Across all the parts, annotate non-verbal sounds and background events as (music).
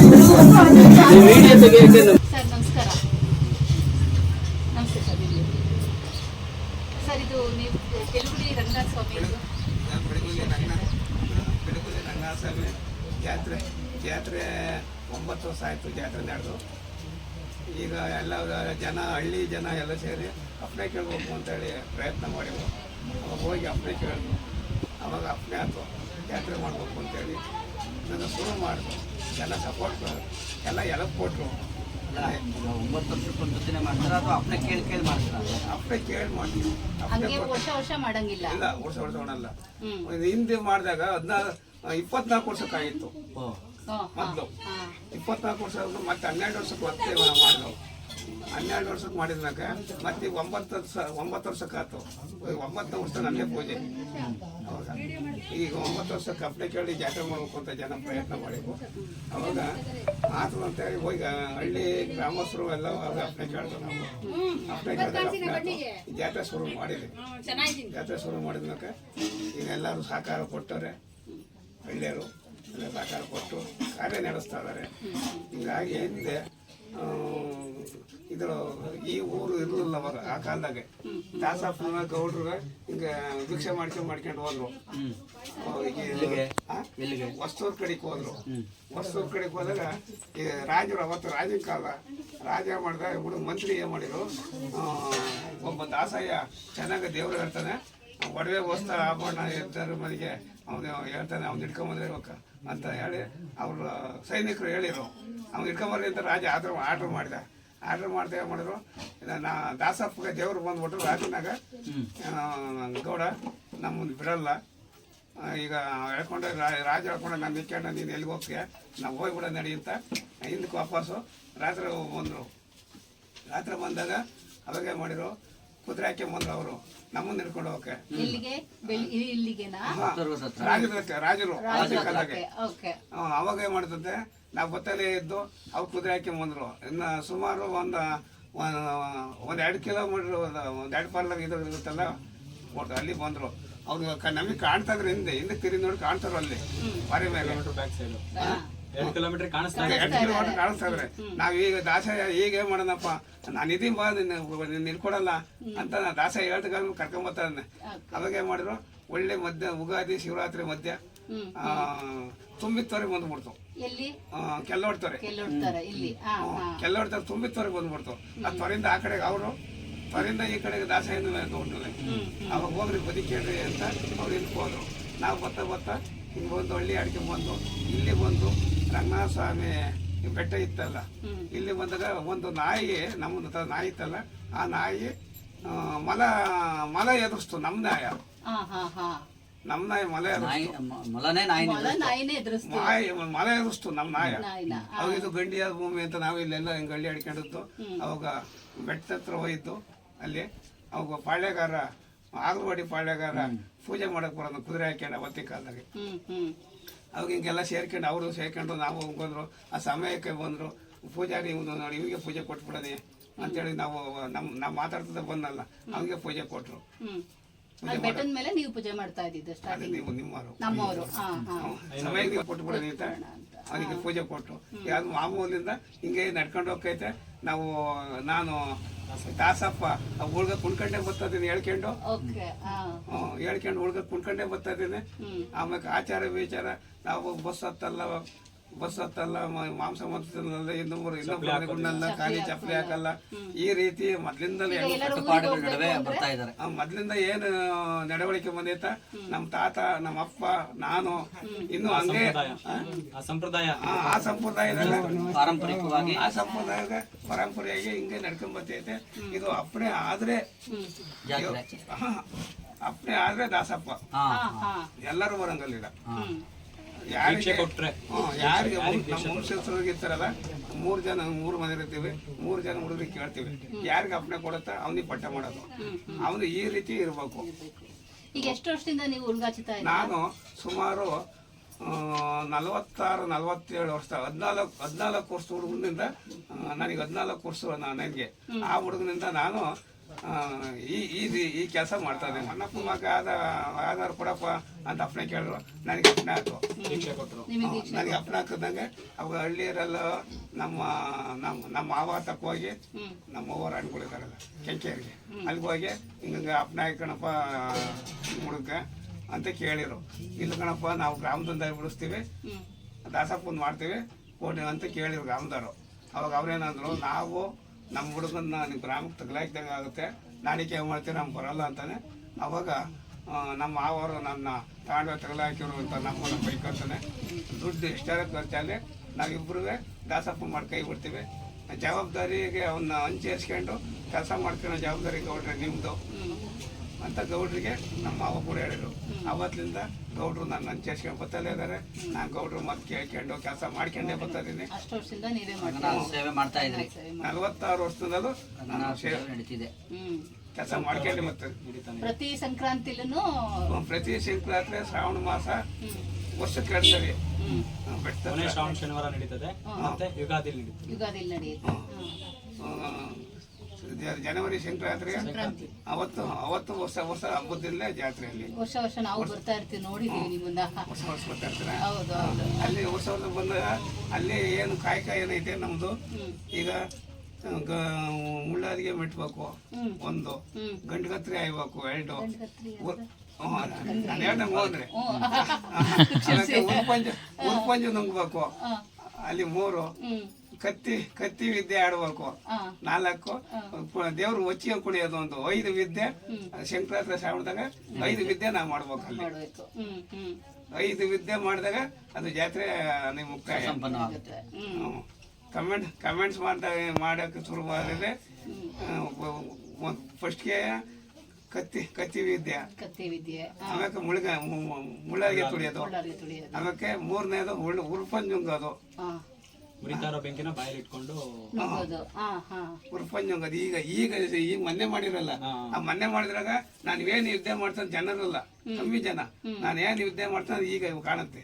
Sir, ನಮಸ್ಕಾರ. ನಮಸ್ತೆ sir sir, ಇದು ನೀವು ತೆಲುಗುಡಿ ರಂಗನಾಥ ಸ್ವಾಮಿ ಬೆಳಗುಲಿ ರಂಗನಾಥ ಸ್ವಾಮಿ ಜಾತ್ರೆ ಜಾತ್ರೆ ಒಂಬತ್ತು ವರ್ಷ ಆಯಿತು ಜಾತ್ರೆ ನಡೆದು. ಈಗ ಎಲ್ಲ ಜನ, ಹಳ್ಳಿ ಜನ ಎಲ್ಲ ಸೇರಿ ಅಪ್ಪಣೆ ಕೇಳಬೇಕು ಅಂತೇಳಿ ಪ್ರಯತ್ನ ಮಾಡಿದ್ರು ಹೋಗಿ ಅಪ್ಪಣೆ ಕೇಳಿದ್ರು ಅವಾಗ ಅಪ್ಪಣೆ ಯಾತ್ರೆ ಜಾತ್ರೆ ಮಾಡಬೇಕು ಅಂತೇಳಿ. ನನ್ನ ಶುರು ಮಾಡಿದ್ರು ಎಲ್ಲ ಸಪೋರ್ಟ್ ಎಲ್ಲ ಎಲ್ಲ ಕೊಟ್ಟರು ಒಂಬತ್ತು ವರ್ಷಕ್ಕೆ ಮಾಡ್ತಾರೆ ಅಥವಾ ಅಪ್ಪನೇ ಕೇಳಿ ಕೇಳಿ ಮಾಡ್ತಾರೆ? ಅಪ್ಪಣೆ ಕೇಳಿ ಮಾಡ್ತೀವಿ. ವರ್ಷ ವರ್ಷ ಮಾಡಂಗಿಲ್ಲ. ಇಲ್ಲ ವರ್ಷ ವರ್ಷ ಮಾಡಲ್ಲ. ಹಿಂದೆ ಮಾಡಿದಾಗ ಹದಿನಾರು ಇಪ್ಪತ್ನಾಲ್ಕು ವರ್ಷಕ್ಕಾಗಿತ್ತು ಮೊದಲು. ಇಪ್ಪತ್ನಾಲ್ಕು ವರ್ಷ ಮತ್ತೆ ಹನ್ನೆರಡು ವರ್ಷಕ್ಕೆ ಮತ್ತೆ ಮಾಡಿದ್ರು ಹನ್ನೆರಡು ವರ್ಷಕ್ಕೆ ಮಾಡಿದ್ನಾಗ ಮತ್ತೆ ಈಗ ಒಂಬತ್ತು ವರ್ಷ ಒಂಬತ್ತು ವರ್ಷಕ್ಕೆ ಆಯ್ತು ಈಗ ಒಂಬತ್ತನೇ ವರ್ಷ ನಮಗೆ ಪೂಜೆ. ಅವಾಗ ಈಗ ಒಂಬತ್ತು ವರ್ಷಕ್ಕೆ ಕಂಪ್ಲೀಟ್ ಕೇಳಿ ಜಾತ್ರೆ ಮಾಡಬೇಕು ಅಂತ ಜನ ಪ್ರಯತ್ನ ಮಾಡಿದ್ವು. ಅವಾಗ ಆತು ಅಂತೇಳಿ ಹೋಗಿ ಹಳ್ಳಿ ಗ್ರಾಮಸ್ಥರು ಎಲ್ಲ ಅವಾಗ ಅಪ್ಲೈ ಕೇಳಿದ್ರು ನಾವು. ಅಪ್ಲೈ ಕೇಳಿದಾಗ ಅಪ್ಲೈ ಜಾತ್ರೆ ಶುರು ಮಾಡಿದ್ವಿ. ಜಾತ್ರೆ ಶುರು ಮಾಡಿದ್ನಾಕ ಈಗ ಎಲ್ಲರೂ ಸಹಕಾರ ಕೊಟ್ಟವ್ರೆ. ಹಳ್ಳಿಯರು ಎಲ್ಲ ಸಹಕಾರ ಕೊಟ್ಟು ಕಾರ್ಯ ನಡೆಸ್ತಾ ಇದ್ದಾರೆ. ಹೀಗಾಗಿ ಏನಿದೆ ಆ, ಇದು ಈ ಊರು ಇರಲಿಲ್ಲ ಅವಾಗ ಆ ಕಾಲದಾಗೆ. ದಾಸಪ್ಪನ ಗೌಡ್ರು ಹಿಂಗೆ ಭಿಕ್ಷೆ ಮಾಡ್ಕೊಂಡು ಮಾಡ್ಕೊಂಡು ಹೋದ್ರು. ಹೊಸೂರ್? ವಸ್ತೂರ್ ಕಡೆಗೆ ಹೋದ್ರು. ವಸ್ತೂರ್ ಕಡೆಗೆ ಹೋದಾಗ ಈ ರಾಜರು ಅವತ್ತು ರಾಜನ ಕಾಲ ರಾಜ ಮಾಡಿದಾಗ ಹುಡುಗ ಮಂತ್ರಿ ಏನು ಮಾಡಿದ್ರು? ಒಬ್ಬ ದಾಸಯ್ಯ ಚೆನ್ನಾಗಿ ದೇವ್ರು ಹೇಳ್ತಾನೆ. ಒಡವೆ ವಸ್ತ್ರ ಆಭರಣ ಇರ್ತಾರೆ ಮನೆಗೆ ಅವನು ಹೇಳ್ತಾನೆ ಅವ್ನು ಹಿಡ್ಕೊಂಬಂದಿರ್ಬೇಕು ಅಂತ ಹೇಳಿ ಅವರು ಸೈನಿಕರು ಹೇಳಿದರು. ಅವ್ನು ಇಟ್ಕೊಂಬರ್ರಿ ಅಂತ ರಾಜ ಆರ್ಡ್ರ್ ಆರ್ಡ್ರ್ ಮಾಡಿದೆ. ಆರ್ಡ್ರ್ ಮಾಡಿದೆ ಏನು ಮಾಡಿದ್ರು? ನಾ ದಾಸಪ್ಪಗೆ ದೇವರು ಬಂದುಬಿಟ್ರು, ರಾಜನಾಗ. ಗೌಡ ನಮ್ಮನ್ನು ಬಿಡಲ್ಲ. ಈಗ ಹೇಳ್ಕೊಂಡೆ ರಾಜ ಹೇಳ್ಕೊಂಡೆ, ನಾನು ನಿಂತ್ಕೊಂಡು ನೀನು ಎಲ್ಲಿಗೆ ಹೋಗ್ತೀಯ? ನಾವು ಹೋಗ್ಬಿಡ ನಡಿ ಅಂತ. ಹಿಂದಕ್ಕೆ ವಾಪಸ್ಸು ರಾತ್ರಿ ಬಂದರು. ರಾತ್ರಿ ಬಂದಾಗ ಅವಾಗೆ ಮಾಡಿದ್ರು. ಕುದುರೆ ಬಂದರು ಅವರು. ನಮ್ಮನ್ನು ಹಿಡ್ಕೊಂಡು ಹೋಗಕ್ಕೆ. ಎಲ್ಲಿಗೆ? ಇಲ್ಲಿ- ಇಲ್ಲಿಗೆನಾ? ಪರ್ವತ ರಾಜರು. ಕಾಲಕ್ಕೆ ಅವಾಗ ಏನ್ ಮಾಡ್ತದೆ ನಾವು ಬತ್ತಲೇ ಇದ್ದು ಅವ್ ಕುದುರೆ ಹಾಕ್ಕೊಂಬಂದ್ರು ಇನ್ನು ಸುಮಾರು ಒಂದು ಒಂದು ಎರಡು ಕಿಲೋಮೀಟ್ರ್ ಒಂದು ಎರಡು ಪಾರ್ಲಾಗ ಇದು ಇರುತ್ತಲ್ಲ ಒಟ್ಟು ಅಲ್ಲಿ ಬಂದರು. ಅವ್ರು ನಮಗೆ ಕಾಣ್ತಾ ಇದ್ರೆ ಹಿಂದೆ. ಹಿಂದೆ ತಿರುಗಿ ನೋಡಿ ಕಾಣ್ತಾರ ಅಲ್ಲಿ. ಪಾರಿ ಮೇಲೆ. ಎರಡು ಕಿಲೋಮೀಟರ್ ಕಾಣಿಸ್ತಾ ಇದೆ. ಎರಡು ಕಿಲೋಮೀಟರ್ ಕಾಣಿಸ್ತಾ ಇದ್ರೆ ನಾವ್ ಈಗ ದಾಸಯ್ಯ ಈಗ ಏನ್ ಮಾಡೋಣಪ್ಪ? ನಾನು ಇದೀನಿ ಬಾ ನಿನ್ನ ನಿಲ್ಕೊಡಲ್ಲ ಅಂತ ನಾ ದಾಸಯ್ಯ ಹೇಳ್ದಾಗ ಕರ್ಕೊಂಬರ್ತಾನೆ ಅವಾಗ ಏನ್ ಮಾಡಿದ್ರು? ಒಳ್ಳೆ ಮಧ್ಯ ಉಗಾದಿ ಶಿವರಾತ್ರಿ ಮಧ್ಯ ತುಂಬಿತ್ತವರೆಗೆ ಬಂದ್ಬಿಡ್ತು. ಕೆಲ್ಲೋಡ್ತಾರೆ. ಕೆಲ್ಲೋಡ್ತಾರೆ ತುಂಬಿತ್ತವರೆಗೆ ಬಂದ್ಬಿಡ್ತು. ಆ ತ್ವರಿಂದ ಆ ಕಡೆಗೆ ಅವರು ತ್ವರಿಂದ ಈ ಕಡೆಗೆ ದಾಸ ನೋಡ್ನಲ್ಲ ಅವಾಗ ಹೋಗ್ರಿ ಬದುಕೇಳ್ರಿ ಅಂತ ಅವ್ರು ನಿಂತ್ಕೋದ್ರು ನಾವು ಬತ್ತ ಬತ್ತ ಹಿಂಗೆ ಬಂದು ಹಳ್ಳಿ ಅಡಿಕೆ ಬಂದು ಇಲ್ಲಿ ಬಂದು ರಂಗನಾಥ ಸ್ವಾಮಿ ಬೆಟ್ಟ ಇತ್ತಲ್ಲ? ಇಲ್ಲಿ ಬಂದಾಗ ಒಂದು ನಾಯಿ ನಮ್ಮ ಹತ್ರ ನಾಯಿ ಇತ್ತಲ್ಲ? ಆ ನಾಯಿ ಮಲ ಮಲ ಎದುರಿಸ್ತು ನಮ್ಮ ನಾಯ. ಹಾ ಹಾ ಹಾ. ನಮ್ಮ ನಾಯಿ ಮಲೆ ಎದುರಿಸ್ತು. ನಾಯಿ ಮಲೆ ಎದುರಿಸ್ತು. ನಾಯಿ ಮಲ ಎದುರಿಸ್ತು ನಮ್ಮ ನಾಯ. ಅವಾಗ ಇದು ಗಂಡಿಯಾದ ಭೂಮಿ ಅಂತ ನಾವು ಇಲ್ಲೆಲ್ಲ ಹಿಂಗೆ ಹಳ್ಳಿ ಅಡ್ಕೊಂಡಿದ್ದು ಅವಾಗ ಬೆಟ್ಟ ಹತ್ರ ಹೋಯ್ತು. ಅಲ್ಲಿ ಅವಾಗ ಪಾಳ್ಯಗಾರ ಆಗಲವಾಡಿ ಪಾಳ್ಯಗಾರ ಪೂಜೆ ಮಾಡಕ್ ಬರೋದು ಕುದುರೆ ಹಾಕ್ಯಂಡ ಅವತ್ತಿ ಹ್ಮ್. ಅವಾಗ ಹಿಂಗೆಲ್ಲ ಸೇರ್ಕೊಂಡು ಅವರು ಸೇರ್ಕೊಂಡು ನಾವು ಬಂದರು ಆ ಸಮಯಕ್ಕೆ ಬಂದರು ಪೂಜಾರಿ ಇವನು ನೋಡಿ ಇವಿಗೆ ಪೂಜೆ ಕೊಟ್ಬಿಡೋದಿ ಅಂತೇಳಿ ನಾವು ನಮ್ಮ ನಾವು ಮಾತಾಡ್ತದ ಬಂದಲ್ಲ ಅವ್ನಿಗೆ ಪೂಜೆ ಕೊಟ್ಟರು ಬೆಟ್ಟದ ಮೇಲೆ ನೀವು ಪೂಜೆ ಮಾಡ್ತಾ ಇದ್ದಿದ್ದು ನೀವು ನಿಮ್ಮವರು. ನಮ್ಮವರು ಸಮಯಕ್ಕೆ ಅಂತ ಅವನಿಗೆ ಪೂಜೆ ಕೊಟ್ಟರು ಯಾವ್ದು ಮಾಮೂಲಿಂದ ಹಿಂಗೆ ನಡ್ಕೊಂಡು ಹೋಗ್ತೈತೆ. ನಾವು ನಾನು ದಾಸಪ್ಪ ಉಳ್ಗ ಕುಣ್ಕಂಡೆ ಬರ್ತದೀನಿ ಹೇಳ್ಕೊಂಡು. ಓಕೆ ಹಾ. ಹ್ಮ್, ಹೇಳ್ಕೊಂಡು ಉಳ್ಗ ಕುಣ್ಕಂಡೆ ಬರ್ತಾ ಇದ್ದೀನಿ. ಆಮೇಲೆ ಆಚಾರ ವಿಚಾರ ನಾವು ಬಸ್ ಹತ್ತಲ್ಲ ಬಸ್ ಹತ್ತಲ್ಲ ಮ- ಮಾಂಸ ಮತ್ತಲ್ಲ ಇನ್ನೊಬ್ಬರು ಇನ್ನೊಬ್ಬರಲ್ಲ ಖಾಲಿ ಚಪ್ಪಲಿ ಹಾಕಲ್ಲ. ಈ ರೀತಿ ಮೊದ್ಲಿಂದಲೇ ಆ, ಮೊದ್ಲಿಂದ ಏನು ನಡವಳಿಕೆ ಬಂದೈತ ನಮ್ಮ ತಾತ ನಮ್ಮ ಅಪ್ಪ ನಾನು ಇನ್ನು ಹಂಗೆ ಸಂಪ್ರದಾಯ. ಆ ಆ ಸಂಪ್ರದಾಯದಾಗ ಪಾರಂಪರಿಕವಾಗಿ ಆ ಸಂಪ್ರದಾಯದ ಪರಂಪರೆಯಾಗಿ ಹಿಂಗೆ ನಡ್ಕೊಂಡ್ ಬರ್ತೈತೆ. ಇದು ಅಪ್ಪಣೆ ಆದ್ರೆ ಅಪ್ಪಣೆ ಆದ್ರೆ ದಾಸಪ್ಪ. ಎಲ್ಲರೂ ಬರಂಗಲ್ಲಿಲ್ಲ ಹ್ಮ್. ಯಾರಿಗೆ? ಕೊಟ್ರೆ. ಯಾರಿಗೆ? ನಮ್ಮ ವಂಶಸ್ಥರಿಗೆ ಇರ್ತಾರಲ್ಲ ಮೂರು ಜನ ಮೂರು ಮನೆ ಇರ್ತೀವಿ. ಮೂರು ಜನ ಹುಡುಗರಿಗೆ ಕೇಳ್ತೀವಿ. ಯಾರಿಗೆ ಅಪ್ಪಣೆ ಕೊಡುತ್ತಾ? ಅವನಿಗೆ ಪಟ್ಟ ಮಾಡೋದು. ಅವನು ಈ ರೀತಿ ಇರಬೇಕು. ಈಗ ಎಷ್ಟು ವರ್ಷದಿಂದ ನೀವು ನಾನು ಸುಮಾರು ನಲವತ್ತಾರು ನಲವತ್ತೇಳು ವರ್ಷ ಹದಿನಾಲ್ಕು ಹದಿನಾಲ್ಕು ವರ್ಷ ಹುಡುಗನಿಂದ ನನಗೆ ಹದಿನಾಲ್ಕು ವರ್ಷ ನನಗೆ ಆ ಹುಡುಗನಿಂದ ನಾನು ಈ ಈ ಈ ಕೆಲಸ ಮಾಡ್ತಾ ಇದ್ದೇನೆ. ಅಣ್ಣಪ್ಪ ಮಗ ಆದ ಆಧಾರ ಕೊಡಪ್ಪ ಅಂತ ಅಪ್ಪನೇ ಕೇಳಿದ್ರು. ನನಗೆ ಅಪ್ಪನೇ ಆಯ್ತು. ನನಗೆ ಅಪ್ಪನ ಹಾಕಿದಂಗೆ ಅವಾಗ ಹಳ್ಳಿಯರೆಲ್ಲ ನಮ್ಮ ನಮ್ಮ ನಮ್ಮ ಮಾವ ತಕ್ಕ ಹೋಗಿ ನಮ್ಮ ಅವ್ವರ ಹಣ್ಗಳಿದಾರಲ್ಲ ಕೆಂಕೇರಿಗೆ. ಅಲ್ಲಿಗೆ ಹೋಗಿ ಹಿಂಗಂಗೆ ಅಪ್ಪನ ಕಣಪ್ಪ ಹುಡುಗ ಅಂತ ಕೇಳಿರು ಇಲ್ಲ ಕಣಪ್ಪ ನಾವು ಗ್ರಾಮದಿಂದ ಬಿಡಿಸ್ತೀವಿ. ದಾಸಪ್ಪ ದಾಸಪ್ಪನ ಮಾಡ್ತೀವಿ. ಕೊಡಿ ಅಂತ ಕೇಳಿರು ಗ್ರಾಮದವರು. ಅವಾಗ ಅವ್ರೇನಂದ್ರು ನಾವು ನಮ್ಮ ಹುಡುಗನ ನಿಮ್ಮ ಗ್ರಾಮಕ್ಕೆ ತಗಲಾಕ್ದಂಗೆ ಆಗುತ್ತೆ. ನಾಳಿಕೆ ಮಾಡ್ತೀವಿ ನಮ್ಗೆ ಬರಲ್ಲ ಅಂತಾನೆ. ಅವಾಗ ನಮ್ಮ ಮಾವರು ನನ್ನ ತಾಂಡ ತಗಲಾಕಿರು ಅಂತ ನಮ್ಮನ್ನು ಬೈಕೊಳ್ತಾನೆ ದುಡ್ಡು ಎಷ್ಟಾರ ಖರ್ಚಲ್ಲಿ ನಾವಿಬ್ಬರೂ ದಾಸಪ್ಪ ಮಾಡಿ ಕೈ ಬಿಡ್ತೀವಿ. ಜವಾಬ್ದಾರಿಗೆ ಅವನ್ನ ಹಂಚೇರಿಸ್ಕೊಂಡು ಕೆಲಸ ಮಾಡ್ಕೊಳ್ಳೋ ಜವಾಬ್ದಾರಿ ಗೌಡ್ರೆ ನಿಮ್ಮದು ಅಂತ ಗೌಡ್ರಿಗೆ ನಮ್ಮ ಮಾವ ಕೂಡ ಹೇಳಿದ್ರು. ಅವತ್ತಿಂದ ಗೌಡ್ರು ನನ್ನ ಹಂಚೇರ್ಸ್ಕೊಂಡು ಬತ್ತಲೇ ಇದ್ದಾರೆ ನಾನು ಗೌಡ್ರು ಮತ್ತೆ ಕೇಳ್ಕೊಂಡು ಕೆಲಸ ಮಾಡ್ಕೊಂಡೇ ಬರ್ತಾ ಇದ್ದೀನಿ. ಅಷ್ಟು ವರ್ಷದಿಂದ ನೀವೇ ನಾನು ಸೇವೆ ಮಾಡ್ತಾ ಇದ್ರಿ ಮಾಡಿ. ನಲವತ್ತಾರು ವರ್ಷದಿಂದಲೂ ನಾನು ಸೇವೆ ನಡೀತಿದೆ. ಕೆಲಸ ಮಾಡ್ಕೊಂಡು ಮತ್ತೆ ಪ್ರತಿ ಸಂಕ್ರಾಂತಿಲೂ ಪ್ರತಿ ಸಂಕ್ರಾಂತಿ ಶ್ರಾವಣ ಮಾಸ ವರ್ಷಕ್ಕೆ ಎರಡು ಸರಿ. ಶ್ರಾವಣ ಶನಿವಾರ ನಡೀತದೆ. ಮತ್ತೆ ಯುಗಾದಿ ನಡೀತದೆ. ಯುಗಾದಿ ನಡೆಯುತ್ತೆ. ಜನವರಿ ಸಂಕ್ರಾಂತಿ. ಅವತ್ತು ಅವತ್ತು ವರ್ಷ ವರ್ಷ ಹಬ್ಬದಿಂದಲೇ ಜಾತ್ರೆಯಲ್ಲಿ. ವರ್ಷ ವರ್ಷ ನಾವು ಬರ್ತಾ ಇರ್ತೀವಿ ನೋಡಿದೀವಿ ನಿಮ್ಮನ್ನ ವರ್ಷ ವರ್ಷ ಬರ್ತಾ ಇರ್ತಾರೆ? ಹೌದು ಹೌದು. ಅಲ್ಲಿ ಹೊಸ ವರ್ಷ ಬಂದಾಗ ಅಲ್ಲಿ ಏನು ಕಾಯಕ ಏನೈತೆ ನಮ್ಮದು ಈಗ ಮುಳ್ಳಾರಿಗೆ ಮುಳ್ಳಾದಿಗೆ ಮೆಟ್ಬೇಕು. ಒಂದು. ಕತ್ರಿ ಆಯ್ಬೇಕು ಎರಡು. ಹೋದ್ರೆ ಉರ್ಪಂಜ ಉರ್ಪಂಜ ನುಂಗ್ಬೇಕು. ಅಲ್ಲಿ ಮೂರು. ಕತ್ತಿ ಕತ್ತಿ ವಿದ್ಯೆ ಆಡ್ಬೇಕು. ನಾಲ್ಕು ದೇವ್ರು ಒಚ್ಚಿಗೆ ಕುಡಿಯೋದು ಒಂದು ಐದು ವಿದ್ಯೆ. ಶಂಕರಾತ್ರ ಶ್ರಾವಣದಾಗ ಐದು ವಿದ್ಯೆ ನಾವು ಮಾಡ್ಬೇಕು ಅಲ್ಲಿ. ಐದು ವಿದ್ಯೆ ಮಾಡಿದಾಗ ಅದು ಜಾತ್ರೆ ನಿಮ್ಮ ಮುಕ್ತಾಯ ಕಮೆಂಟ್ ಕಮೆಂಟ್ಸ್ ಮಾಡ್ತಾ ಮಾಡೋಕ್ಕೆ ಶುರು ಮಾಡಿದ್ರೆ ಫಸ್ಟ್ಗೆ ಕತ್ತಿ ಕತ್ತಿ ವಿದ್ಯೆ. ಕತ್ತಿ ವಿದ್ಯೆ ಆಮೇಲೆ ಮುಳುಗ ಮುಳ್ಳಾಗೆ ತುಳಿಯೋದು. ಆಮೇಲೆ ಮೂರನೇದು ಉಳ್ಳು ಉರ್ಪಂಜುಂಗದು ಆ, ಉರಿತಾ ಇರೋ ಬೆಂಕಿನ ಬಾಯಲ್ಲಿ ಇಟ್ಕೊಂಡು ನುಗ್ಗೋದು. ಹಾ. ಈಗ ಈಗ ಈಗ ಮೊನ್ನೆ ಮಾಡಿರಲ್ಲ. ಆ ಮೊನ್ನೆ ಮಾಡಿದ್ರಾಗ ನಾನು ಏನು ಯುದ್ಧ ಮಾಡ್ತಾನೆ ಜನರಲ್ಲ. ಕಮ್ಮಿ ಜನ. ನಾನು ಏನು ಯುದ್ಧ ಮಾಡ್ತಾನೆ ಈಗ ಕಾಣುತ್ತೆ.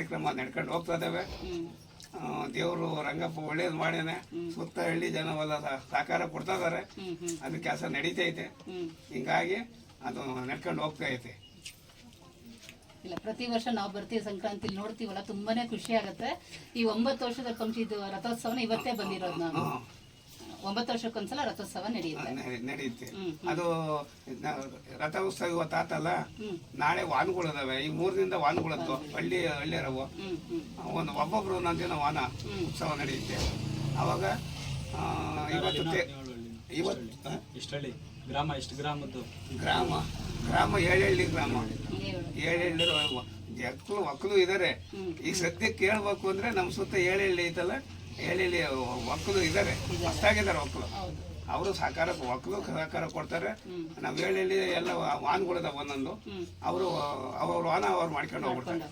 ಕಾರ್ಯಕ್ರಮ ನಡ್ಕೊಂಡು ಹೋಗ್ತಾ ಇದ್ದಾವೆ. ದೇವರು ರಂಗಪ್ಪ ಒಳ್ಳೇದು ಮಾಡ್ಯಾನೆ. ಸುತ್ತ ಹಳ್ಳಿ ಜನ ಸಹ- ಸಹಕಾರ ಕೊಡ್ತಾ ಹ್ಮ್ ಅದು ಕೆಲಸ ನಡೀತೈತೆ ಹಿಂಗಾಗಿ ಅದು ನಡ್ಕೊಂಡು ಹೋಗ್ತಾ ಐತೆ. ಇಲ್ಲ ಪ್ರತಿ ವರ್ಷ ನಾವು ಬರ್ತೀವಿ ಸಂಕ್ರಾಂತಿ ನೋಡ್ತೀವಲ್ಲ ತುಂಬಾನೇ ಖುಷಿ ಆಗುತ್ತೆ. ಈ ಒಂಬತ್ತು ವರ್ಷದ ಫಂಕ್ಷನ್ ರಥೋತ್ಸವನ ಇವತ್ತೇ ಬಂದಿರೋದು ನಾನು. ಒಂಬತ್ತು ವರ್ಷಕ್ಕೊಂದ್ಸಲ ರಥೋತ್ಸವ ನಡೆಯುತ್ತೆ. ನಡೆಯುತ್ತೆ. ಅದು ರಥೋತ್ಸವ ಇವತ್ತಾತಲ್ಲ ಹ್ಮ್. ನಾಳೆ ವಾಹನಗಳು ಈ ಮೂರರಿಂದ ವಾಹನಗಳದ್ದು ಹಳ್ಳಿ ಹಳ್ಳಿಯರವು ಒಂದು ಒಬ್ಬೊಬ್ರು ಒಂದೊಂದು ದಿನ ವಾಹನ ಉತ್ಸವ ನಡೆಯುತ್ತೆ. ಅವಾಗ ಇವತ್ತು? ಇಷ್ಟಳ್ಳಿ ಗ್ರಾಮ ಎಷ್ಟು ಗ್ರಾಮದ್ದು? ಗ್ರಾಮ. ಗ್ರಾಮ ಏಳೆಳ್ಳಿ ಗ್ರಾಮ. ಏಳೆಳ್ಳಿ ಮಕ್ಕಳು ಇದಾರೆ. ಹ್ಮ್. ಈಗ ಸದ್ಯಕ್ಕೆ ಕೇಳ್ಬೇಕು ಅಂದ್ರೆ ನಮ್ಮ ಸುತ್ತ ಏಳೆಳ್ಳಿ ಐತಲ್ಲ ಏಳೆಳ್ಳಿ ಒಕ್ಕಲು ಇದ್ದಾರೆ ಮಸ್ತಾಗಿದ್ದಾರೆ ವಕ್ಕಲು ಹೌದು ಅವರು ಸಹಕಾರ, ಒಕ್ಕಲು ಸಹಕಾರ ಕೊಡ್ತಾರೆ. ನಾವು ಹೇಳಿ ಎಲ್ಲ ವಾಹನಗಳಿದಾವೆ ಒಂದೊಂದು. ಅವರು, ಅವ್ರ ವಾಹನ ಅವ್ರು ಮಾಡ್ಕೊಂಡು ಹೋಗ್ಬಿಡ್ತಾರೆ.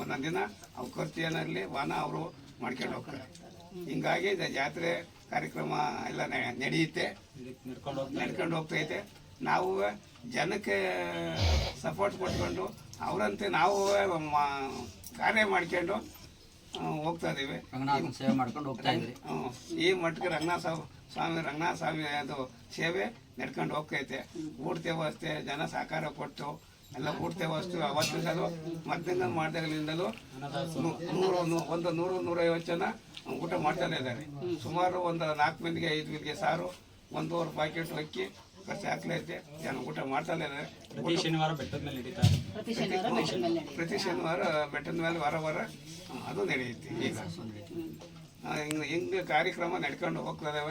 ಒಂದೊಂದು ದಿನ ಅವ್ರ ಖರ್ಚು ಏನಾಗಲಿ ವಾಹನ ಅವರು ಮಾಡ್ಕೊಂಡು ಹೋಗ್ತಾರೆ. ಹಿಂಗಾಗಿ ಜಾತ್ರೆ ಕಾರ್ಯಕ್ರಮ ಎಲ್ಲ ನಡೆಯುತ್ತೆ. ನಡ್ಕೊಂಡು ಹೋಗ್ತಾ ನಡ್ಕೊಂಡು ಹೋಗ್ತೈತೆ ನಾವು ಜನಕ್ಕೆ ಸಪೋರ್ಟ್ ಕೊಟ್ಕೊಂಡು, ಅವರಂತೆ ನಾವು ಕಾರ್ಯ ಮಾಡ್ಕೊಂಡು ಹೋಗ್ತಾ ಇದ್ದೀವಿ ರಂಗನಾಥನ ಸೇವೆ ಮಾಡ್ಕೊಂಡು ಹೋಗ್ತಾ ಇದ್ರಿ ಹ್ಮ್. ಈ ಮಟ್ಟಕ್ಕೆ ರಂಗನಾಥ ಸ್ವಾಮಿ- ಸ್ವಾಮಿ ರಂಗನಾಥ ಸ್ವಾಮಿ ಅದು ಸೇವೆ ನಡ್ಕೊಂಡು ಹೋಗ್ತೈತೆ. ಊಟತೆ ವ್ಯವಸ್ಥೆ ಜನ ಸಹಕಾರ ಕೊಟ್ಟು ಎಲ್ಲ ಊಟತೆ ವಸ್ತು ಅವತ್ತು ಸಲ ಮಧ್ಯಾಹ್ನ ಮಾಡಿದಾಗಲಿಂದಲೂ ನೂರು ಒಂದು ನೂರು ನೂರೈವತ್ತು ಜನ ಊಟ ಮಾಡ್ತಾನೆ ಇದ್ದಾರೆ. ಸುಮಾರು ಒಂದು ನಾಲ್ಕು ಮಂದಿಗೆ ಐದು ಮಂದಿಗೆ ಸಾರು ಒಂದೂವರೆ ಪ್ಯಾಕೆಟ್ ಅಕ್ಕಿ ಖರ್ಚು ಇದೆ. ಜನ ಊಟ ಮಾಡ್ತಾನೆ ಇದ್ದಾರೆ ಪ್ರತಿ ಶನಿವಾರ ಬೆಟ್ಟದ ಮೇಲೆ ಪ್ರತಿ ಶನಿವಾರ ಬೆಟ್ಟದ ಮೇಲೆ ವಾರ ವಾರ ಅದು ನಡೆಯುತ್ತೆ ಈಗ. ಹಿಂಗ ಹಿಂಗ ಕಾರ್ಯಕ್ರಮ ನಡ್ಕೊಂಡು ಹೋಗ್ತದವ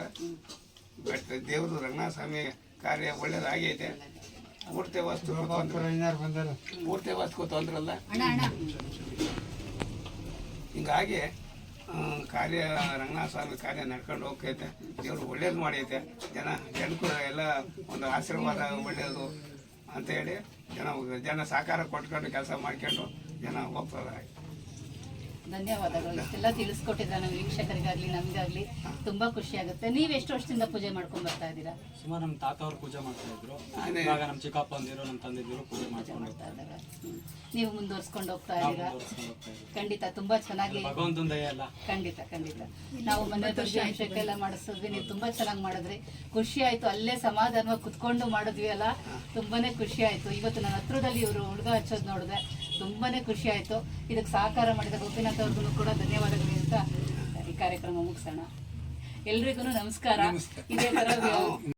ಬೆಟ್ಟ ದೇವರು ರಂಗನಾಥ ಸ್ವಾಮಿ ಕಾರ್ಯ ಒಳ್ಳೇದಾಗೈತೆ. ಪೂರ್ತಿ ವಸ್ತು ಪೂರ್ತಿ ವಸ್ತು ತೊಂದ್ರಲ್ಲ ಅಣ್ಣ ಅಣ್ಣ. ಹಿಂಗಾಗಿ ಕಾರ್ಯ ರಂಗನಾಥ ಸ್ವಾಮಿ ಕಾರ್ಯ ನಡ್ಕೊಂಡು ಹೋಗ್ತೈತೆ. ದೇವರು ಒಳ್ಳೇದು ಮಾಡೈತೆ. ಜನ, ಜನಕ್ಕೂ ಎಲ್ಲ ಒಂದು ಆಶೀರ್ವಾದ ಒಳ್ಳೆಯದು ಅಂತೇಳಿ ಜನ ಜನ ಸಹಕಾರ ಕೊಟ್ಕೊಂಡು ಕೆಲಸ ಮಾಡ್ಕೊಂಡು ಜನ ಹೋಗ್ತದೆ ಧನ್ಯವಾದಗಳು. ಇಷ್ಟೆಲ್ಲ ತಿಳಿಸ್ಕೊಟ್ಟಿದ್ರೆ ನಮ್ಮ ವೀಕ್ಷಕರಿಗಾಗ್ಲಿ ನಮಗಾಗ್ಲಿ ತುಂಬಾ ಖುಷಿ ಆಗುತ್ತೆ. ನೀವ್ ಎಷ್ಟು ವರ್ಷದಿಂದ ಪೂಜೆ ಮಾಡ್ಕೊಂಡ್ ಬರ್ತಾ ಇದ್ದೀರಾ? ಸುಮಾರು ನಮ್ಮ ತಾತ ಅವ್ರು ಪೂಜೆ ಮಾಡ್ತಾ ಇದ್ರು. ಇವಾಗ ನಮ್ಮ ಚಿಕ್ಕಪ್ಪ ಅಂದಿರು ನಮ್ಮ ತಂದಿದ್ರು ಪೂಜೆ ಮಾಡ್ತಾ ಹೋಗ್ತಾ ಇದ್ದಾರೆ. ನೀವು ಮುಂದುವರ್ಸ್ಕೊಂಡು ಹೋಗ್ತಾ ಇದ್ದೀರಾ? ಖಂಡಿತ ತುಂಬಾ ಚೆನ್ನಾಗಿ ಭಗವಂತನ ದಯ ಅಲ್ಲ. ಖಂಡಿತ ಖಂಡಿತ. ನಾವು ಮನೆ ಅಭಿಷೇಕ ಎಲ್ಲ ಮಾಡಿಸಿದ್ವಿ ನೀವು ತುಂಬಾ ಚೆನ್ನಾಗಿ ಮಾಡಿದ್ರಿ. ಖುಷಿ ಆಯ್ತು ಅಲ್ಲೇ ಸಮಾಧಾನವಾಗಿ ಕುತ್ಕೊಂಡು ಮಾಡಿದ್ವಿ ಅಲ್ಲ. ತುಂಬಾನೇ ಖುಷಿ ಆಯ್ತು. ಇವತ್ತು ನನ್ನ ಹತ್ರದಲ್ಲಿ ಇವರು ಹುಡುಗ ಹಚ್ಚೋದ್ ನೋಡಿದೆ. ತುಂಬಾನೇ ಖುಷಿ ಆಯ್ತು. ಇದಕ್ಕೆ ಸಹಕಾರ ಮಾಡಿದ ಗೋಪಿನಾಥ್ ಅವ್ರಿಗೂ ಕೂಡ ಧನ್ಯವಾದಗಳು ಅಂತ ಈ ಕಾರ್ಯಕ್ರಮ ಮುಗಿಸೋಣ. ಎಲ್ರಿಗೂ ನಮಸ್ಕಾರ. ಇದೇ ತರ (laughs)